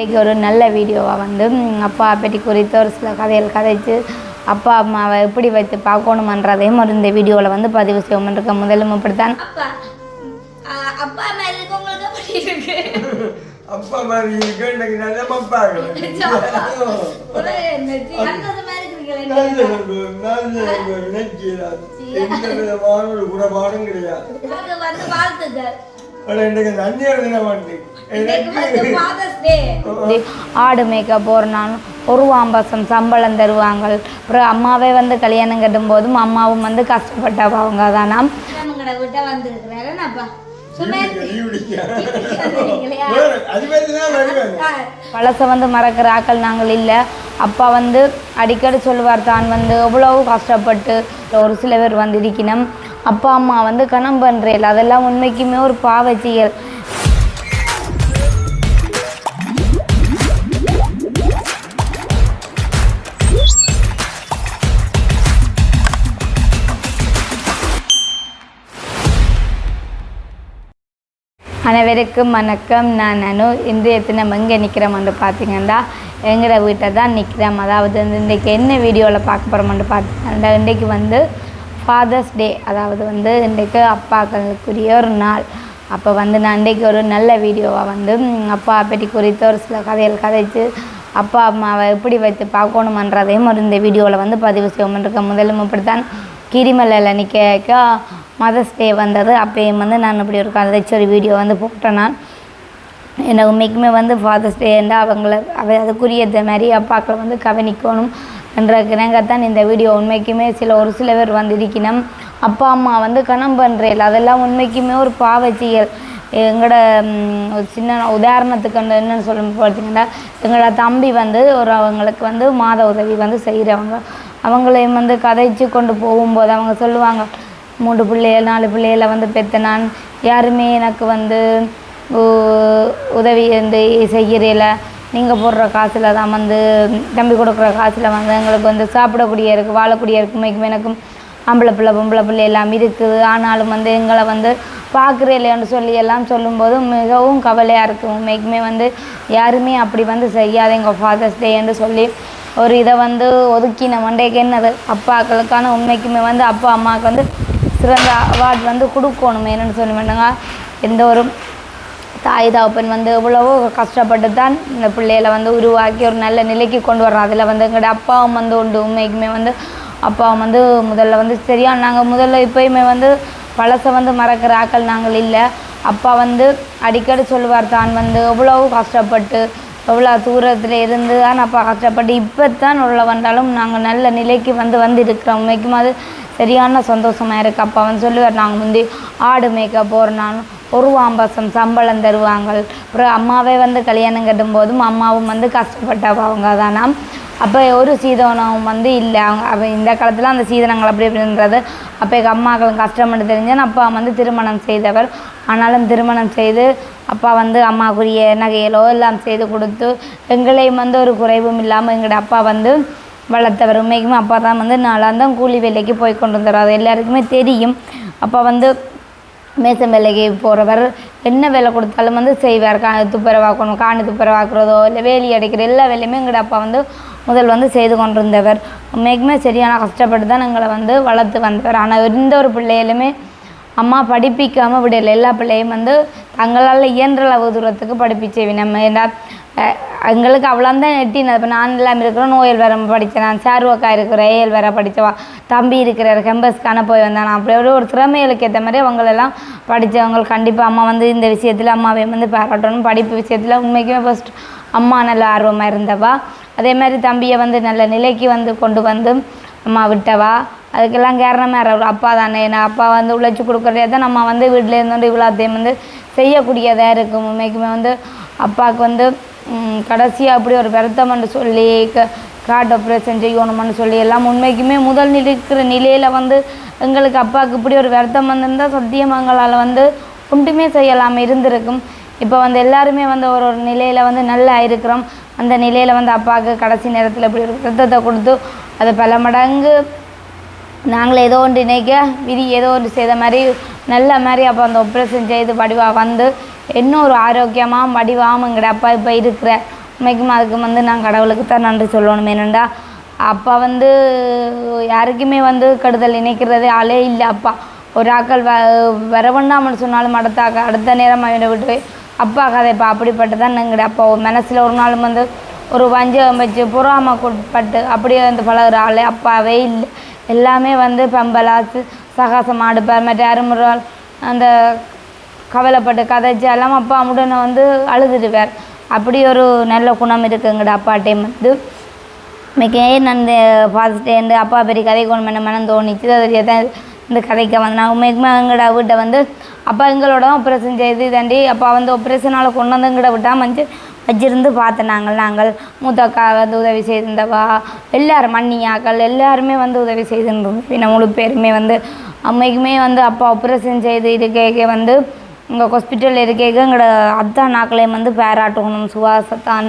இன்றைக்கி ஒரு நல்ல வீடியோவாக வந்து அப்பா பற்றி குறித்து ஒரு சில கதைகள் கதைச்சு அப்பா அம்மாவை எப்படி வைத்து பார்க்கணுமன்றதையும் ஒரு இந்த வீடியோவில் வந்து பதிவு செய்வோம் இருக்க முதலும் இப்படித்தான். அப்பா அப்பா மாதிரி உங்களுக்கு எப்படி இருக்கு? அப்பா இருக்கு எந்த விதமான ஒரு குணபாடும் கிடையாது. ஆடு மேய்க்க போகிறனாலும் ஒரு வாம்பசம் சம்பளம் தருவாங்க அப்புறம் அம்மாவே வந்து கல்யாணம் கட்டும் போதும் அம்மாவும் வந்து கஷ்டப்பட்டவங்க உங்களோட விட்ட தான் பழசை வந்து மறக்கிற ஆக்கள் நாங்கள் இல்லை. அப்பா வந்து அடிக்கடி சொல்லுவார் தான் வந்து எவ்வளவு கஷ்டப்பட்டு ஒரு சில பேர் வந்து இருக்கணும். அப்பா அம்மா வந்து கணம் பண்ணுறேன் அதெல்லாம் உண்மைக்குமே ஒரு பாவ செயல் அனைவருக்கும் வணக்கம். நான் அனு இன்றைய தினம் எங்கே வந்து பார்த்தீங்கன்னா எங்கிற வீட்டை தான் நிற்கிறோம். அதாவது வந்து இன்றைக்கி என்ன வீடியோவில் பார்க்க போகிறோம்னு பார்த்தீங்கன்னா இன்றைக்கு வந்து ஃபாதர்ஸ் டே அதாவது வந்து இன்றைக்கு அப்பாக்களுக்குரிய ஒரு நாள். அப்போ வந்து நான் இன்றைக்கு ஒரு நல்ல வீடியோவாக வந்து அப்பா பற்றி குறித்து ஒரு சில கதைகள் கதைச்சு அப்பா அம்மாவை எப்படி வைத்து பார்க்கணுமன்றதையும் ஒரு இந்த வீடியோவில் வந்து பதிவு செய்வோம் இருக்க முதலும் இப்படித்தான் கிரிமலையில் நிற்க மதர்ஸ் டே வந்தது. அப்பயும் வந்து நான் இப்படி ஒரு கதைச்சு ஒரு வீடியோ வந்து போட்டேன் நான். எனக்கு உண்மைக்குமே வந்து ஃபாதர்ஸ் டேண்டா அவங்கள அவ அதுக்குரிய மாதிரி அப்பாக்களை வந்து கவனிக்கணும். என்ற கிணங்கத்தான் இந்த வீடியோ. உண்மைக்குமே சில ஒரு சில பேர் வந்திருக்கணும் அப்பா அம்மா வந்து கணம் பண்ணுறேன் அதெல்லாம் உண்மைக்குமே ஒரு பாவச்சியல் எங்களோட ஒரு சின்ன உதாரணத்துக்கு வந்து என்னென்னு சொல்ல பார்த்தீங்கன்னா எங்களோட தம்பி வந்து ஒரு அவங்களுக்கு வந்து மாத உதவி வந்து செய்கிறவங்க அவங்களையும் வந்து கதைச்சு கொண்டு போகும்போது அவங்க சொல்லுவாங்க மூன்று பிள்ளைகள் நாலு பிள்ளைகளை வந்து பெத்த நான் யாருமே எனக்கு வந்து உதவி வந்து செய்கிறீல நீங்கள் போடுற காசில் தான் வந்து தம்பி கொடுக்குற காசில் வந்து எங்களுக்கு வந்து சாப்பிடக்கூடிய இருக்குது வாழக்கூடிய இருக்குமைக்கும் எனக்கும் ஆம்பளை பிள்ளை பொம்பளை பிள்ளை எல்லாம் இருக்குது. ஆனாலும் வந்து எங்களை வந்து பார்க்குறே இல்லையான்னு சொல்லி எல்லாம் சொல்லும்போது மிகவும் கவலையாக இருக்குது உண்மைக்குமே வந்து யாருமே அப்படி வந்து செய்யாத எங்கள் ஃபாதர்ஸ் டேன்னு சொல்லி ஒரு இதை வந்து ஒதுக்கின மண்டைக்கு என்னது? அப்பாக்களுக்கான உண்மைக்குமே வந்து அப்பா அம்மாவுக்கு வந்து சிறந்த அவார்ட் வந்து கொடுக்கணும் என்னன்னு சொல்லி மாட்டாங்க எந்த ஒரு தாய் தகப்பன் வந்து எவ்வளவோ கஷ்டப்பட்டு தான் இந்த பிள்ளைகளை வந்து உருவாக்கி ஒரு நல்ல நிலைக்கு கொண்டு வர்றோம் அதில் வந்து எங்களோட அப்பாவும் வந்து உண்டு. உண்மைக்குமே வந்து அப்பாவும் வந்து முதல்ல வந்து சரியா நாங்கள் முதல்ல இப்போயுமே வந்து பழசை வந்து மறக்கிற ஆக்கள் நாங்கள் இல்லை. அப்பா வந்து அடிக்கடி சொல்லுவார் தான் வந்து எவ்வளவு கஷ்டப்பட்டு எவ்வளோ தூரத்தில் இருந்து தான் அப்பா கஷ்டப்பட்டு இப்போ தான் உள்ள வந்தாலும் நாங்கள் நல்ல நிலைக்கு வந்து வந்து இருக்கிறோம் உண்மைக்கும் அது சரியான சந்தோஷமாக இருக்குது அப்பா வந்து சொல்லுவார் நாங்கள் முந்தி ஆடு மேய்க்க போகிறனாலும் ஒரு வாம்பசம் சம்பளம் தருவாங்க அப்புறம் அம்மாவே வந்து கல்யாணம் கட்டும் போதும் அம்மாவும் வந்து கஷ்டப்பட்டவங்க தானாம் அப்போ ஒரு சீதனம் வந்து இல்லை. அவங்க அப்போ இந்த காலத்தில் அந்த சீதனங்கள் அப்படி அப்படின்றது அப்போ எங்கள் அம்மாக்களும் கஷ்டம்னு தெரிஞ்சேன் அப்பா வந்து திருமணம் செய்தவர். ஆனாலும் திருமணம் செய்து அப்பா வந்து அம்மாக்குரிய நகைகளோ எல்லாம் செய்து கொடுத்து எங்களையும் வந்து ஒரு குறைவும் இல்லாமல் எங்களோட அப்பா வந்து வளர்த்தவர். உண்மைக்குமே அப்பா தான் வந்து நாளாந்தான் கூலி வேலைக்கு போய் கொண்டு வந்துடுவார் எல்லாருக்குமே தெரியும். அப்போ வந்து மேசம் வேலைக்கு போகிறவர் என்ன வேலை கொடுத்தாலும் வந்து செய்வார். கா துப்புரவாக்கணும் காணி துப்புரவாக்குறதோ இல்லை வேலி அடைக்கிற எல்லா வேலையுமே எங்களோட அப்பா வந்து முதல் வந்து செய்து கொண்டிருந்தவர். உண்மைக்குமே சரியான கஷ்டப்பட்டு தான் எங்களை வந்து வளர்த்து வந்தவர். ஆனால் எந்த ஒரு பிள்ளைகளுமே அம்மா படிப்பிக்காமல் விடலை. எல்லா பிள்ளையும் வந்து தங்களால் இயன்ற அளவு தூரத்துக்கு படிப்பிச்சேவி நம்ம ஏன்னா எங்களுக்கு அவ்வளோந்தான் எட்டினது இப்போ நான் எல்லாம் இருக்கிறோம் நோயல் வேற படித்தேன் நான் சார்வக்கா இருக்கிற ஏஎல் வேற படித்தவா தம்பி இருக்கிற கெம்பஸ்க்கான போய் வந்தானா. அப்படியோட அப்படி ஒரு திறமைகளுக்கு ஏற்ற மாதிரி அவங்களெல்லாம் படித்தவங்க கண்டிப்பாக அம்மா வந்து இந்த விஷயத்தில் அம்மாவை வந்து பாராட்டணும். படிப்பு விஷயத்தில் உண்மைக்குமே ஃபஸ்ட் அம்மா நல்ல ஆர்வமாக இருந்தவா. அதே மாதிரி தம்பியை வந்து நல்ல நிலைக்கு வந்து கொண்டு வந்து அம்மா விட்டவா. அதுக்கெல்லாம் காரணமாக யார்? அப்பா தானே. நான் அப்பா வந்து உழைச்சி கொடுக்குறதே தான் நம்ம வந்து வீட்டில் இருந்துட்டு இவ்வளோத்தையும் வந்து செய்யக்கூடியதாக இருக்கும். உண்மைக்குமே வந்து அப்பாவுக்கு வந்து கடைசியாக அப்படி ஒரு வருத்தம்னு சொல்லி க கார்ட் ஆப்ரேஷன் செய்யணும்னு சொல்லி எல்லாம் உண்மைக்குமே முதல் இருக்கிற நிலையில் வந்து எங்களுக்கு அப்பாவுக்கு இப்படி ஒரு வருத்தம் வந்திருந்தால் சத்தியமங்களால் வந்து ஒன்றுமே செய்யலாம் இருந்திருக்கும். இப்போ வந்து எல்லாருமே வந்து ஒரு ஒரு நிலையில் வந்து நல்லா இருக்கிறோம். அந்த நிலையில் வந்து அப்பாவுக்கு கடைசி நேரத்தில் இப்படி ஒரு விரதத்தை கொடுத்து அது பல மடங்கு நாங்களே ஏதோ ஒன்று நினைக்க விதி ஏதோ ஒன்று செய்த மாதிரி நல்ல மாதிரி அப்போ அந்த ஆப்ரேஷன் செய்து படிவாக வந்து இன்னும் ஒரு ஆரோக்கியமாக வடிவாம எங்கட அப்பா இப்போ இருக்கிற உண்மைக்கும் அதுக்கு வந்து நான் கடவுளுக்கு தான் நன்றி சொல்லணும் என்னண்டா அப்பா வந்து யாருக்குமே வந்து கெடுதல் நினைக்கிறது ஆளே இல்லை அப்பா. ஒரு ஆக்கள் வ வர சொன்னாலும் அடுத்த அடுத்த நேரம் அவனை விட்டு போய் அப்பா கதைப்பா அப்படிப்பட்டதான் எங்கட அப்பா. மனசில் ஒரு நாளும் வந்து ஒரு வஞ்சகம் வச்சு பொறாம பட்டு அப்படியே வந்து பழகுற ஆளே அப்பாவே இல்லை. எல்லாமே வந்து பம்பலாசு சகாசம் ஆடுப்பார் மற்ற அருமுறால் அந்த கவலைப்பட்டு கதைச்சாலும் எல்லாம் அப்பா உடனே வந்து அழுதுடுவார். அப்படி ஒரு நல்ல குணம் இருக்குங்கட அப்பா டைம் வந்து. இன்னைக்கு நான் இந்த பார்த்துட்டேன் அப்பா பெரிய கதை கொண்டு பண்ண மனம் தோணிச்சு அதை தான் இந்த கதைக்கு வந்து நான் உண்மைக்குமே எங்கட வீட்டை வந்து அப்பா எங்களோட ஆப்ரேஷன் செய்து தாண்டி அப்பா வந்து ஆப்ரேஷனால் கொண்டு வந்து எங்கட விட்டா மஞ்சள் வச்சிருந்து பார்த்தேன் நாங்கள் நாங்கள் மூத்த அக்கா வந்து உதவி செய்திருந்தவா எல்லாரும் மண்ணியாக்கள் எல்லாருமே வந்து உதவி செய்திருந்தோம். பின்ன முழு பேருமே வந்து அம்மைக்குமே வந்து அப்பா ஆப்ரேஷன் செய்து இருக்கே வந்து இங்கே ஹாஸ்பிட்டலில் இருக்க எங்களோட அத்தா நாக்களையும் வந்து பேராட்டணும் சுவாசத்தான்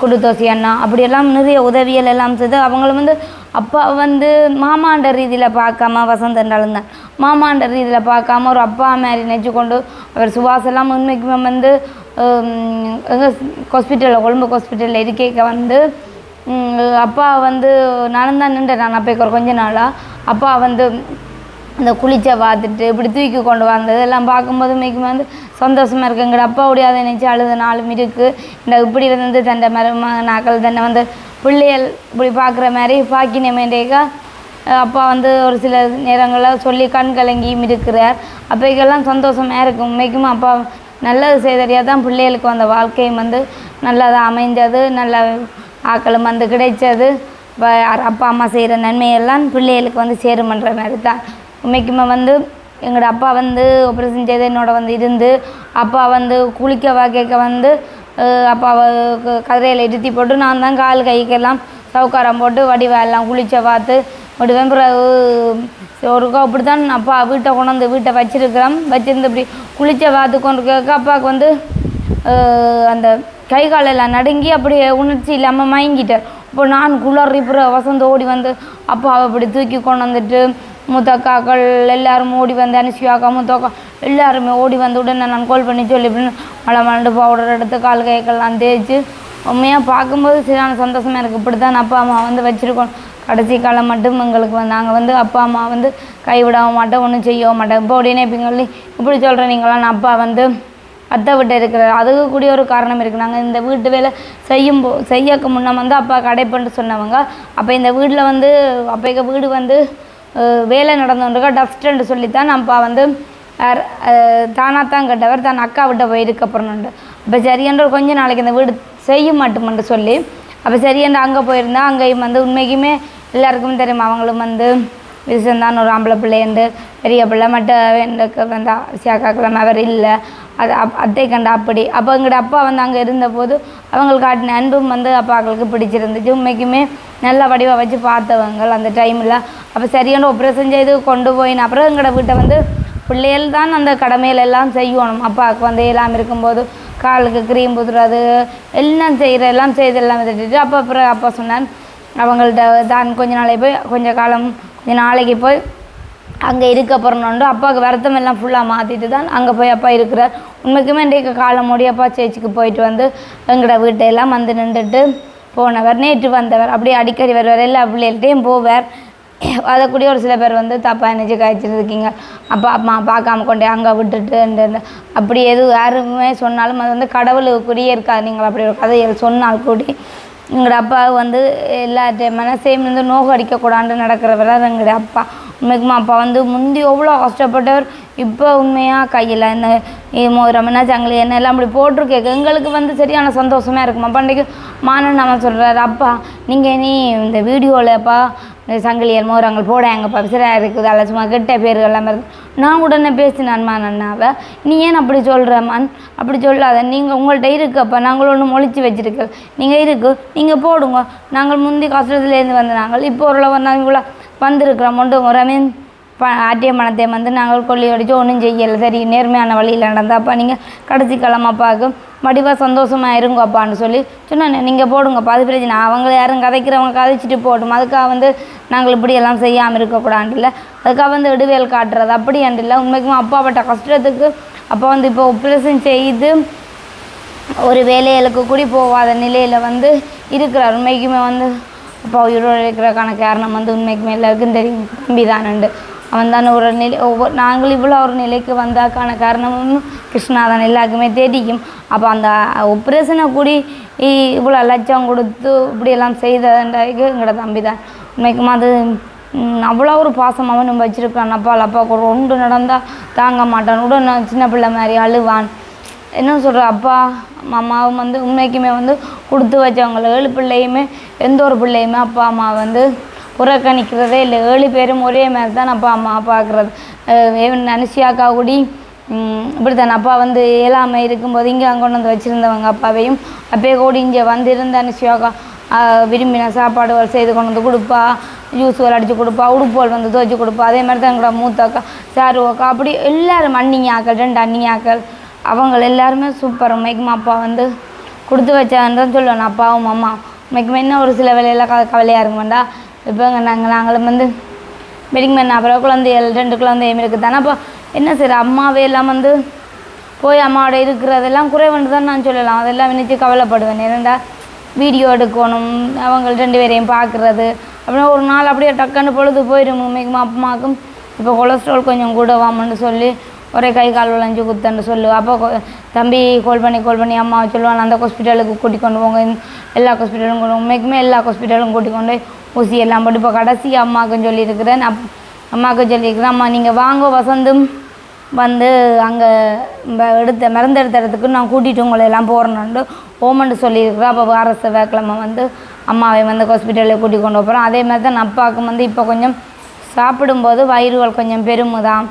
குடுதோசி அண்ணா அப்படியெல்லாம் நிறைய உதவியல் எல்லாம் செய்து அவங்களும் வந்து அப்பா வந்து மாமாண்ட ரீதியில் பார்க்காம வசந்தண்டாலும் தான். மாமாண்ட ரீதியில் பார்க்காம ஒரு அப்பா மாதிரி நினச்சி கொண்டு அவர் சுவாசெல்லாம் எல்லாம் உண்மைக்குமே வந்து எங்கள் ஹாஸ்பிட்டலில் கொழும்பு ஹாஸ்பிட்டலில் இருக்க வந்து அப்பா வந்து நானும் நின்று நான் அப்போ கொஞ்ச நாளாக அப்பா வந்து இந்த குளிச்ச பார்த்துட்டு இப்படி தூக்கி கொண்டு வந்தது. எல்லாம் பார்க்கும்போது மிகவும் வந்து சந்தோஷமாக இருக்கு. அப்பா உடையாத அதை நினச்சி அழுத நாளும் இருக்குது இந்த இப்படி வந்து தண்டை மரும நாக்கள் தண்டை வந்து பிள்ளைகள் இப்படி பார்க்குற மாதிரி பாக்கினமேண்டேக்கா அப்பா வந்து ஒரு சில நேரங்களில் சொல்லி கண் கலங்கியும் இருக்கிறார். அப்போக்கெல்லாம் சந்தோஷமாக இருக்கும். உண்மைக்கும் அப்பா நல்லது செய்தறியாக தான் பிள்ளைகளுக்கு வந்த வாழ்க்கையும் வந்து நல்லதாக அமைஞ்சது நல்ல ஆக்களும் வந்து கிடைச்சது. இப்போ அப்பா அம்மா செய்கிற நன்மையெல்லாம் பிள்ளைகளுக்கு வந்து சேருமன்ற மாதிரி தான். உண்மைக்குமே வந்து எங்களோட அப்பா வந்து ஆப்ரேஷன் செய்து என்னோட வந்து இருந்து அப்பா வந்து குளிக்க வகைக்க வந்து அப்பாவை கதிரையில் இருத்தி போட்டு நான் தான் கால் கைக்கெல்லாம் சவுக்காரம் போட்டு வடிவா எல்லாம் குளிச்ச பார்த்து வடிவேன். பிறகு ஒருக்கா அப்படி தான் அப்பா வீட்டை கொண்டாந்து வீட்டை வச்சிருக்கிறோம். வச்சிருந்து இப்படி குளிச்ச பார்த்து கொண்டு கேட்க அப்பாவுக்கு வந்து அந்த கை காலெல்லாம் நடுங்கி அப்படியே உணர்ச்சி இல்லாமல் மயங்கிட்டார் இப்போ நான் குளறி பிற வசந்து ஓடி வந்து அப்பாவை அப்படி தூக்கி கொண்டு வந்துட்டு முத்தக்காக்கள் எல்லாரும் ஓடி வந்து அனுசியாக்கா முத்தக்கா எல்லாருமே ஓடி வந்து உடனே நான் கோல் பண்ணி சொல்லி இப்படின்னு மழை மலண்டு பவுடர் எடுத்து கால் கைக்கெல்லாம் தேய்ச்சி உண்மையாக பார்க்கும்போது சரியான சந்தோஷமாக இருக்குது இப்படி தான் அப்பா அம்மா வந்து வச்சுருக்கோம். கடைசி காலம் மட்டும் எங்களுக்கு வந்து நாங்கள் வந்து அப்பா அம்மா வந்து கைவிடவும் மாட்டோம் ஒன்றும் செய்யவும் மாட்டோம். இப்போ உடனே இப்போ சொல்லி இப்படி சொல்கிறேன் நீங்களாம் நான் அப்பா வந்து அத்தை விட்டு இருக்கிற அதுக்கு கூடிய ஒரு காரணம் இருக்குது நாங்கள் இந்த வீட்டு வேலை செய்யும் போ செய்யக்கு முன்ன வந்து அப்பா கடைப்பண்டு சொன்னவங்க. அப்போ இந்த வீட்டில் வந்து அப்போ எங்கள் வீடு வந்து வேலை நடந்துருக்கா டஸ்ட்டுன்னு சொல்லித்தான் நம்ம வந்து தானாக தான் கேட்டவர் தான் அக்கா விட்ட போயிருக்க அப்புறம்ண்டு அப்போ சரியன்ற கொஞ்ச நாளைக்கு இந்த வீடு செய்ய மாட்டோம்னு சொல்லி அப்போ சரியன்ற அங்கே போயிருந்தா அங்கேயும் வந்து உண்மைக்குமே எல்லாருக்கும் தெரியும் அவங்களும் வந்து விசந்தான் ஒரு ஆம்பளை பிள்ளைண்டு பெரிய பிள்ளை மட்ட எனக்கு வந்து அக்காக்கெல்லாம் அவர் இல்லை. அது அப் அத்தை கண்டா அப்படி. அப்போ எங்கள்ட அப்பா வந்து அங்கே இருந்தபோது அவங்களுக்கு காட்டின அன்பும் வந்து அப்பாக்களுக்கு பிடிச்சிருந்துச்சு. உண்மைக்குமே நல்ல வடிவாக வச்சு பார்த்தவங்க அந்த டைமில் அப்போ சரியான ஆப்ரேஷன் செய்து கொண்டு போயின அப்புறம் எங்களோட வீட்டை வந்து பிள்ளைகள் தான் அந்த கடமையில எல்லாம் செய்யணும். அப்பாவுக்கு வந்து எல்லாம் இருக்கும்போது காலுக்கு க்ரீம் புதுறது எல்லாம் செய்கிற எல்லாம் செய்து எல்லாம் விட்டுட்டு அப்போ அப்புறம் அப்பா சொன்னான் அவங்கள்ட்ட தான் கொஞ்ச நாளைக்கு போய் கொஞ்சம் காலம் கொஞ்சம் நாளைக்கு போய் அங்கே இருக்க போகிறோன்னு அப்பாவுக்கு வருத்தம் எல்லாம் ஃபுல்லாக மாற்றிட்டு தான் அங்கே போய் அப்பா இருக்கிறார். உண்மைக்குமே இன்றைக்கு காலம் மூடி அப்பா சேச்சிக்கு போயிட்டு வந்து எங்களோட வீட்டையெல்லாம் வந்து நின்றுட்டு போனவர். நேற்று வந்தவர். அப்படியே அடிக்கடி வருவார். எல்லா பிள்ளைகள்கிட்டையும் போவார். அதை கூடிய ஒரு சில பேர் வந்து தப்பாக நினச்சி காய்ச்சிருக்கீங்க. அப்பா அம்மா பார்க்காம கொண்டே அங்கே விட்டுட்டு இந்த- அப்படி எதுவும் யாருமே சொன்னாலும் அது வந்து கடவுளுக்குரிய இருக்காது. நீங்கள் அப்படி ஒரு கதைகள் சொன்னால் கூடி எங்களோட அப்பா வந்து எல்லா மனசையும் வந்து நோக அடிக்கக்கூடாதுன்னு நடக்கிறவர் தான் எங்களுடைய அப்பா. உண்மைக்குமா அப்பா வந்து முந்தி எவ்வளோ கஷ்டப்பட்டவர் இப்போ உண்மையாக கையில் என்ன ரமணா சங்கிலி என்ன எல்லாம் அப்படி போட்டிருக்கேன் எங்களுக்கு வந்து சரியான சந்தோஷமாக இருக்குமா? பண்டைக்கு மானன் நம்ம சொல்கிறாரு அப்பா நீங்கள் நீ இந்த வீடியோவில்ப்பா சங்கிலியல் மோரங்கள் போட எங்கள் பப்சராக இருக்குது அல்ல சும்மா கெட்ட பேர் எல்லாம் இருக்குது நான் உடனே பேசினேன் மான் அண்ணாவை நீ ஏன் அப்படி சொல்கிறமான் அப்படி சொல்லாத நீங்கள் உங்கள்கிட்ட இருக்குப்பா நாங்கள் ஒன்று மொழிச்சு வச்சுருக்கோம். நீங்கள் இருக்கு நீங்கள் போடுங்க. நாங்கள் முந்தி கஷ்டத்துலேருந்து வந்து நாங்கள் இப்போ ஓரளவு நாங்கள் இவ்வளோ வந்திருக்கிறோம் ஒன்று ரமீன் ப ஆட்டிய பணத்தை வந்து நாங்கள் கொல்லி அடித்து ஒன்றும் செய்யலை. சரி நேர்மையான வழியில் நடந்தாப்பா நீங்கள் கடைசி கிழமப்பாக்கு வடிவாக சந்தோஷமாக இருங்கப்பான்னு சொல்லி சொன்னேன். நீங்கள் போடுங்கப்பா அது பிரச்சனை. அவங்கள யாரும் கதைக்கிறவங்க கதைச்சிட்டு போட்டும் அதுக்காக வந்து நாங்கள் இப்படி எல்லாம் செய்யாமல் இருக்கக்கூடாதுல அதுக்காக வந்து இடுவேல் காட்டுறது அப்படி அண்டில்ல உண்மைக்குமே அப்பாப்பட்ட கஷ்டத்துக்கு அப்பா வந்து இப்போ ஆப்ரேஷன் செய்து ஒரு வேலைகளுக்கு கூடி போகாத நிலையில் வந்து இருக்கிறார். உண்மைக்குமே வந்து அப்போ உயிரோடு இருக்கிறக்கான காரணம் வந்து உண்மைக்குமே எல்லாருக்கும் தெரியும். தம்பி தானுண்டு அவன் தான் ஒரு நிலை ஒவ்வொரு நாங்கள் இவ்வளோ ஒரு நிலைக்கு வந்தாக்கான காரணமும் கிருஷ்ணா தான் எல்லாருக்குமே தெரியும். அப்போ அந்த ஒப்ரேஷனை கூடி இ- இவ்வளோ லட்சம் கொடுத்து இப்படியெல்லாம் செய்ததுன்றது எங்களோட தம்பி தான் உண்மைக்கும் அது அவ்வளோ ஒரு பாசம் அவனும் வச்சுருக்கான் அப்பா அப்பாவுக்கு ஒரு ஒன்று நடந்தால் தாங்க மாட்டான். உடனே சின்ன பிள்ளை மாதிரி அழுவான். என்ன சொல்கிற அப்பா அம்மாவும் வந்து உண்மைக்குமே வந்து கொடுத்து வச்சவங்கள ஏழு பிள்ளையுமே எந்த ஒரு பிள்ளையுமே அப்பா அம்மா வந்து புறக்கணிக்கிறதே இல்லை. ஏழு பேரும் ஒரே மாதிரி தான் அப்பா அம்மா பார்க்குறது. அனுஷியாக்கா கூடி இப்படி தான் அப்பா வந்து ஏழாமை இருக்கும்போது இங்கே அங்கே கொண்டு வந்து வச்சுருந்தவங்க அப்பாவையும் அப்பயே கூடி இங்கே வந்திருந்த அனுஷியாக்கா விரும்பின சாப்பாடுகள் செய்து கொண்டு வந்து கொடுப்பா ஜூஸ்கள் அடித்து கொடுப்பா உடுப்புகள் வந்து துவைச்சி கொடுப்பா. அதே மாதிரி தான் எங்களோட மூத்தாக்கா சாரு அக்கா அப்படி எல்லாரும் அண்ணிங்காக்கள் ரெண்டு அண்ணிங்காக்கள் அவங்க எல்லாருமே சூப்பர் உண்மைக்குமா அப்பா வந்து கொடுத்து வச்சான்னு தான் சொல்லணும். அப்பாவும் அம்மா உண்மைக்குமே என்ன ஒரு சில வேலையெல்லாம் க கவலையாக இருக்குமாண்டா இப்போ நாங்கள் நாங்களும் வந்து வெட்டிங் பண்ண அப்புறம் குழந்தைகள் ரெண்டு குழந்தையும் இருக்குது தானே அப்போ என்ன சரி அம்மாவே எல்லாம் வந்து போய் அம்மாவோட இருக்கிறதெல்லாம் குறைவுன்னு தான் நான் சொல்லலாம். அதெல்லாம் நினச்சி கவலைப்படுவேன். ஏன்னா வீடியோ எடுக்கணும். அவங்க ரெண்டு பேரையும் பார்க்குறது. அப்புறம் ஒரு நாள் அப்படியே டக்குன்னு பொழுது போயிடும். உண்மைக்குமா அம்மாவுக்கும் இப்போ கொலஸ்ட்ரால் கொஞ்சம் கூட வாமன்னு சொல்லி ஒரே கை கால் விளைஞ்சு குத்தன்னு சொல்லு. அப்போ தம்பி கால் பண்ணி கால் பண்ணி அம்மாவை சொல்லுவாங்க அந்த ஹாஸ்பிட்டலுக்கு கூட்டி கொண்டு போங்க. எல்லா ஹாஸ்பிட்டலும் கொண்டு உண்மைக்குமே எல்லா ஹாஸ்பிட்டலும் கூட்டி கொண்டு போய் ஊசி எல்லாம் போட்டு இப்போ கடைசி அம்மாவுக்கும் சொல்லியிருக்கிறேன். அப் அம்மாவுக்கு சொல்லியிருக்கிறேன். அம்மா நீங்கள் வாங்க வசந்தும் வந்து அங்கே எடுத்த மருந்து எடுத்த இடத்துக்கு நான் கூட்டிகிட்டு உங்களை எல்லாம் போகிறேன்னு ஓமன்ட்டு சொல்லியிருக்கிறேன். அப்போ வார செவ்வாய்க்கிழமை வந்து அம்மாவை வந்து ஹாஸ்பிட்டலுக்கு கூட்டி கொண்டு போகிறோம் அதே மாதிரி தான் அப்பாவுக்கும் வந்து இப்போ கொஞ்சம் சாப்பிடும்போது வயிறுகள் கொஞ்சம் பெருமுதான் தான்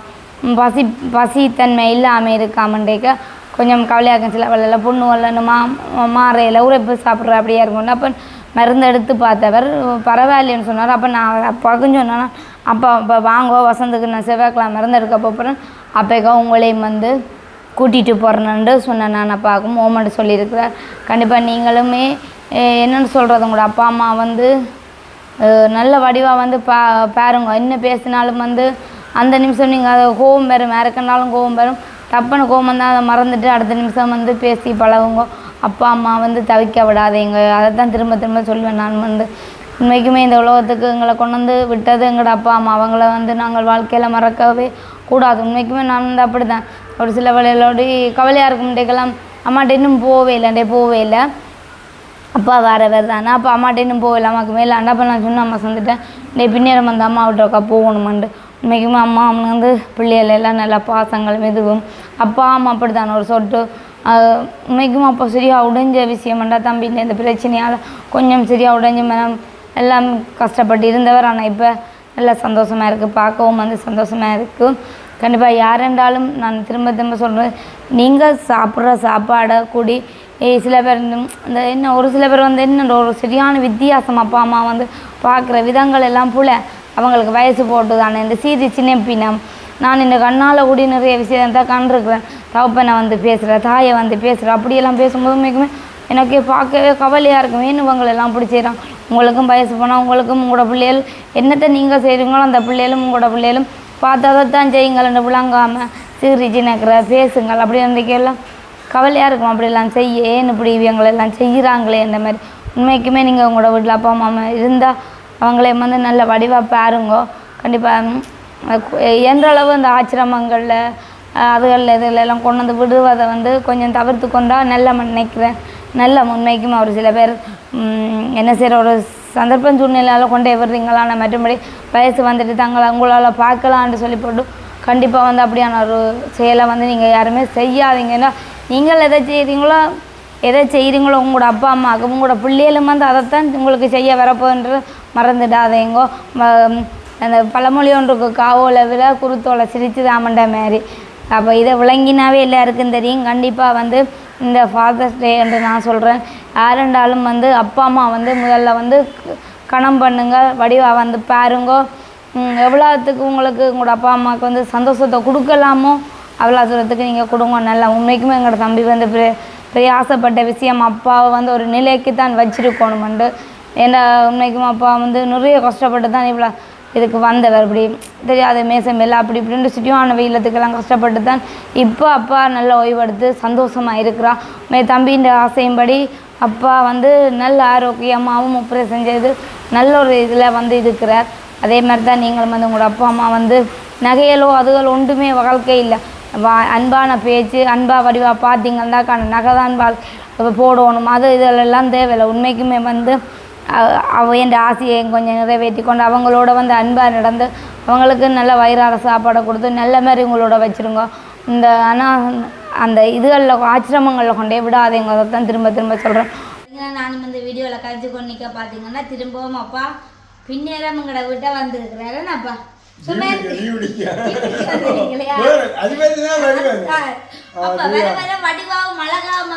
பசி பசித்தன்மை இல்லாமல் இருக்காமன்றேக்க கொஞ்சம் கவலையாக இருக்கும் சில வேலையில புண்ணு வரலன்னுமா மாறையில் உரைப்பு சாப்பிட்ற அப்படியே இருக்கும் அப்போ மருந்து எடுத்து பார்த்தவர் பரவாயில்லைன்னு சொன்னார். அப்போ நான் அப்பாவுக்கும் சொன்னேன்னா அப்பா இப்போ வாங்கோ வசந்துக்கு நான் செவ்வாய்க்கிழமை மருந்து எடுக்க போகிறேன் அப்போக்கா உங்களையும் வந்து கூட்டிகிட்டு போகிறேன்னு சொன்னேன் நான் அப்பாவுக்கும். ஓமெண்ட்டு சொல்லியிருக்கிறார். கண்டிப்பாக நீங்களுமே என்னென்னு சொல்கிறது உங்களோட அப்பா அம்மா வந்து நல்ல வடிவாக வந்து பா பாருங்க. என்ன பேசினாலும் வந்து அந்த நிமிஷம் நீங்கள் அதை கோவம் வரும். இறக்குனாலும் கோவம் வரும். டப்புன்னு கோவம் தான் அதை மறந்துட்டு அடுத்த நிமிஷம் வந்து பேசி பழகுங்க. அப்பா அம்மா வந்து தவிக்க விடாதீங்க. அதை தான் திரும்ப திரும்ப சொல்லுவேன் நான் வந்து. உண்மைக்குமே இந்த உலகத்துக்கு எங்களை கொண்டு வந்து விட்டது எங்களோட அப்பா அம்மா. அவங்கள வந்து நாங்கள் வாழ்க்கையில் மறக்கவே கூடாது. உண்மைக்குமே நான் வந்து அப்படி தான் ஒரு சில வேலைகளோடு கவலையாக இருக்கும். அம்மாட்ட இன்னும் போவே இல்லை. போவே இல்லை. அப்பா வேறு வேறு தானே. அப்போ அம்மாட்ட இன்னும் போகல அம்மாவுக்கு மேலே அப்போ நான் சொன்ன அம்மா சந்துட்டேன். டே பின்னேரம் வந்து அம்மா விட்டோக்கா போகணுமாண்டு உண்மைக்குமே அம்மா அம்மா வந்து பிள்ளைகள் எல்லாம் நல்லா பாசங்கள் மெதுவும் அப்பா அம்மா அப்படி ஒரு சொட்டு. ஆஹ் அப்போ சரியாக உடைஞ்ச விஷயம்டா தம்பி. இந்த இந்த பிரச்சனையால் கொஞ்சம் சரியாக உடைஞ்ச மனம். எல்லாம் கஷ்டப்பட்டு இருந்தவர். ஆனால் இப்போ நல்லா சந்தோஷமாக இருக்குது பார்க்கவும் வந்து சந்தோஷமாக இருக்குது கண்டிப்பாக யாரென்றாலும் நான் திரும்ப திரும்ப சொல்கிறேன் நீங்கள் சாப்பிட்ற சாப்பாடை கூடி. சில பேர் இந்த இந்த என்ன ஒரு சில பேர் வந்து என்ன ஒரு சரியான வித்தியாசம் அப்பா அம்மா வந்து பார்க்குற விதங்கள் எல்லாம் போல. அவங்களுக்கு வயசு போட்டு தானே இந்த சீதி சின்ன பின்னம் நான் இந்த கண்ணால் கூடி நிறைய விஷயத்தை கண்டிருக்கிறேன். தவப்பனை வந்து பேசுகிறேன் தாயை வந்து பேசுகிறேன் அப்படியெல்லாம் பேசும்போது உண்மைக்குமே எனக்கு பார்க்கவே கவலையாக இருக்கும் ஏன் இவங்களெல்லாம் அப்படி உங்களுக்கும் வயசு போனால் உங்களுக்கும் உங்களோட பிள்ளைகள் என்னத்தை நீங்கள் செய்கிறீங்களோ அந்த பிள்ளைகளும் உங்களோட பிள்ளைகளும் பார்த்து தான் செய்யுங்கள் என்று விளங்காமல் சிரிச்சு நக்கிற பேசுங்கள் அப்படி இருந்துக்கெல்லாம் கவலையாக இருக்கும். அப்படிலாம் செய்ய ஏன் இப்படி இவங்களெல்லாம் செய்கிறாங்களே இந்த மாதிரி. உண்மைக்குமே நீங்கள் உங்களோட வீட்டில் அப்பா அம்மா இருந்தால் அவங்களே வந்து நல்ல வடிவாக பாருங்கோ. கண்டிப்பாக என்றளவு இந்த அந்த ஆச்சிரமங்களில் அதுகளில் இதில் எல்லாம் கொண்டு வந்து விடுவதை வந்து கொஞ்சம் தவிர்த்து கொண்டால் நல்ல நினைக்கிறேன். நல்ல முன்மைக்கும் ஒரு சில பேர் என்ன செய்கிற ஒரு சந்தர்ப்பம் சூழ்நிலையால் கொண்டே விடுறீங்களான மற்றபடி வயசு வந்துட்டு தங்களை உங்களால் பார்க்கலான்னு சொல்லி போட்டு கண்டிப்பாக வந்து அப்படியான ஒரு செயலை வந்து நீங்கள் யாருமே செய்யாதீங்கன்னா நீங்கள் எதை செய்கிறீங்களோ எதை செய்கிறீங்களோ உங்களோட அப்பா அம்மாவுக்கு உங்களோட பிள்ளைகளும் வந்து அதைத்தான் உங்களுக்கு செய்ய வரப்போன்ற மறந்துடாதீங்கோ ம- அந்த பழமொழி ஒன்றுக்கு காவோலை காவோல விழா குருத்தோலை சிரித்து தாமண்ட மாதிரி அப்போ இதை விளங்கினாவே எல்லாருக்கும் தெரியும். கண்டிப்பாக வந்து இந்த ஃபாதர்ஸ் டே என்று நான் சொல்கிறேன் யாருண்டாலும் வந்து அப்பா அம்மா வந்து முதல்ல வந்து கணம் பண்ணுங்க வடிவாக வந்து பாருங்கோ. எவ்வளோத்துக்கு உங்களுக்கு உங்களோட அப்பா அம்மாவுக்கு வந்து சந்தோஷத்தை கொடுக்கலாமோ அவ்வளோ தூரத்துக்கு நீங்கள் கொடுங்க. நல்லா உண்மைக்குமே எங்களோட தம்பி வந்து பிர- பிரயாசப்பட்ட விஷயம். அப்பாவை வந்து ஒரு நிலைக்கு தான் வச்சிருக்கணுமெண்டு. ஏன்னா உண்மைக்கும் அப்பா வந்து நிறைய கஷ்டப்பட்டு தான் இவ்வளோ இதுக்கு வந்தவர் இப்படி. தெரியாத மேசம் எல்லாம் அப்படி இப்படின்னு சுற்றியான வெயிலத்துக்கெல்லாம் கஷ்டப்பட்டு தான் இப்போ அப்பா நல்லா ஓய்வெடுத்து சந்தோஷமாக இருக்கிறா மே தம்பின்ற ஆசையும்படி அப்பா வந்து நல்ல ஆரோக்கியமாகவும் ஆப்ரேஷன் செய்து நல்ல ஒரு இதில் வந்து இருக்கிறார். அதே மாதிரி தான் நீங்களும் வந்து உங்களோட அப்பா அம்மா வந்து நகைகளோ அதுகள் ஒன்றுமே வாழ்க்கை இல்லை. வா அன்பான பேச்சு அன்பா வடிவா பார்த்தீங்கன்னாக்கான நகை தான் போடணும். அது இதெல்லாம் தேவையில்லை. உண்மைக்குமே வந்து அவ என் ஆசையை கொஞ்சம் நிறைவேற்றி கொண்டு அவங்களோட வந்து அன்பாக நடந்து அவங்களுக்கு நல்ல வயிறார சாப்பாடை கொடுத்து நல்ல மாதிரி உங்களோட வச்சுருங்க. இந்த ஆனால் அந்த இதுகளில் ஆச்சிரமங்களில் கொண்டே விடாதீங்க அதை தான் திரும்ப திரும்ப சொல்கிறேன் நானும் இந்த வீடியோவில் கழிச்சு கொண்டு நிற்க பார்த்தீங்கன்னா திரும்பவும் அப்பா பின்னேரம் எங்கட விட்ட வந்திருக்கிறாரு அப்பா அது மாதிரி தான் வருவேன் அப்பா வர வர வடிவாவும் மழகாவும்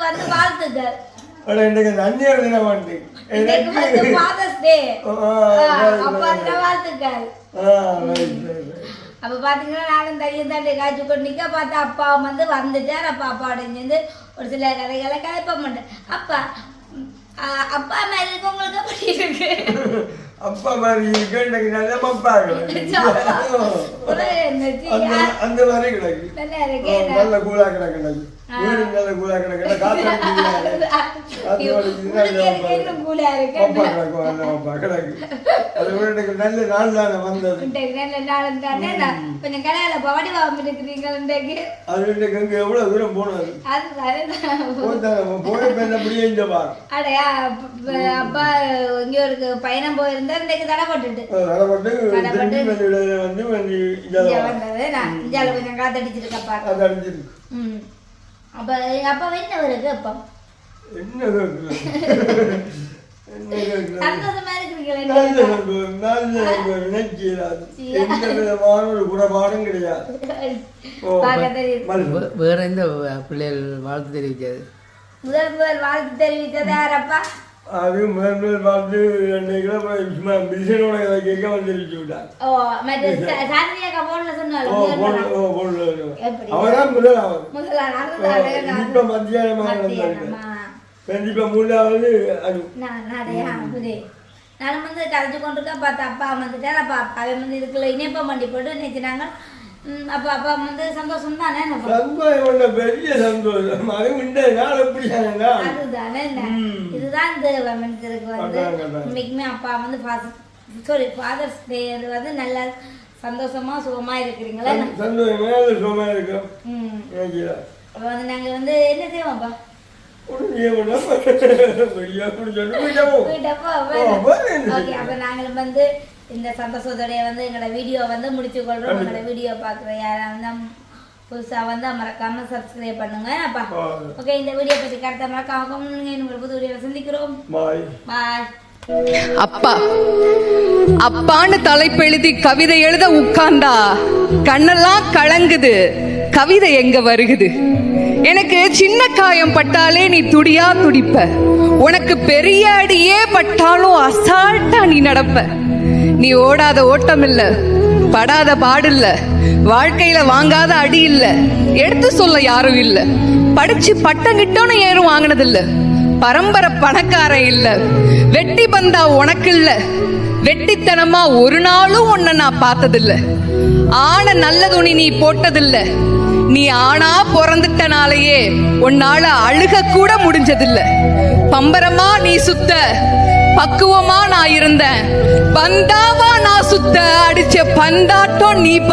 வந்து வாழ்த்துக்கள். இன்னைக்கு அந்நியர் தினம் வந்து. வாழ்த்துக்கள். அப்ப பாத்தீங்கன்னா நானும் தையம் தாண்டி காய்ச்சி கொண்டு நிக்க பார்த்தா அப்பா வந்து வந்துட்டார். அப்பா அப்பாவோட சேர்ந்து ஒரு சில கதைகளை கதைப்ப மாட்டேன். அப்பா அப்பா இருக்கு உங்களுக்கு எப்படி இருக்கு? அப்பா மாதிரி இருக்கு நல்ல இருந்துச்சு. அந்த மாதிரி கிடக்கு. நல்லா கூலா கிடக்கு. வீடு நல்ல கூலா கிடக்கு காத்து அடிக்குது. காத்து அடிக்குது, நல்ல உங்களுக்கு பப்பா இன்னும் கூலா இருக்கு. பப்பா கிடக்கு நல்ல பப்பா கிடக்கு. அது விட இன்னைக்கு நல்ல நாள் தானே வந்தது. நல்ல நாள் தானே கொஞ்சம் கடையில பவடி வாங்க இருக்கிறீங்க அது இன்னைக்கு அங்க எவ்வளவு தூரம் போனது? அதுதானே நான் போய் போய் இப்ப அப்படியே இந்த பார் அடையா அப்ப- அப்பா இங்க ஒரு பயணம் போயிருந்தா வந்து வந்து கொஞ்சம் காத்தடிச்சிருக்கப்பா. ம். அப்ப அப்பா என்ன வருது அப்பா என்ன சந்தோஷமா வேற எந்த பிள்ளைகள் வாழ்த்து தெரிவிக்காது? முதல் முதல் வாழ்த்து தெரிவித்தது யாரப்பா? அது முதல் முதல் பார்த்து ரெண்டு கிலோ சும்மா மிஷினோட கேட்க வந்துருச்சு விட்டார் அவர். மத்தியானமாக. கண்டிப்பா அது நான் வந்து கரைச்சி கொண்டிருக்கேன் பார்த்தா அப்பா வந்துட்டார் அப்பா அப்பாவே வந்து இதுக்குள்ள இணைப்பம் பண்ணி போட்டு நினைச்சினாங்க அப்பா அப்பா வந்து சந்தோஷம் தானே? சந்தோஷம் பெரிய சந்தோஷம் அது இந்த நாள் எப்படி நாள் அதுதானே என்ன? ம். இதுதான் இந்த மனுஷருக்கு வந்து. உண்மைக்குமே அப்பா வந்து சாரி ஃபாதர்ஸ் டே வந்து நல்ல சந்தோஷமா சுகமா இருக்கிறீங்களா சந்த- சந்தோஷம் சுகமா இருக்கும் அப்ப வந்து நாங்க வந்து என்ன செய்வோம்ப்பா அப்ப நாங்களும் வந்து இந்த சந்தோஷத்தோடைய வந்து எங்களோட வீடியோ வந்து முடிச்சு கொள்றோம் எங்களோட வீடியோ பார்க்குற யாரா இருந்தா புதுசா வந்து மறக்காம சப்ஸ்கிரைப் பண்ணுங்க. அப்பா. ஓகே இந்த வீடியோ பத்தி கருத்தை மறக்காம ஒரு புது வீடியோ சந்திக்கிறோம். பாய் பாய் அப்பா. அப்பான்னு தலைப்பெழுதி கவிதை எழுத உட்கார்ந்தா கண்ணெல்லாம் கலங்குது. கவிதை எங்க வருகுது? எனக்கு சின்ன காயம் பட்டாலே நீ துடியா துடிப்ப. உனக்கு பெரிய அடியே பட்டாலும் அசால்ட்டா நீ நடப்ப. நீ ஓடாத ஓட்டம் இல்ல படாத பாடு இல்ல வாழ்க்கையில வாங்காத அடி இல்ல எடுத்து சொல்ல யாரும் இல்ல. படிச்சு பட்டம் கிட்டோன்னு ஏறும் வாங்கினதில்ல. பரம்பரை பணக்காரன் இல்ல. வெட்டி பந்தா உனக்கு இல்ல வெட்டித்தனமா ஒரு நாளும் உன்னை நான் பார்த்ததில்ல. ஆன நல்ல துணி நீ போட்டதில்ல. நீ ஆனா பிறந்துட்டனாலேயே உன்னால அழுக கூட முடிஞ்சதில்ல. பம்பரமா நீ சுத்த. பக்குவமா நான் இருந்தேன். பந்தாவா நான் சுத்த அடிச்ச பந்தாட்டம் நீ ப-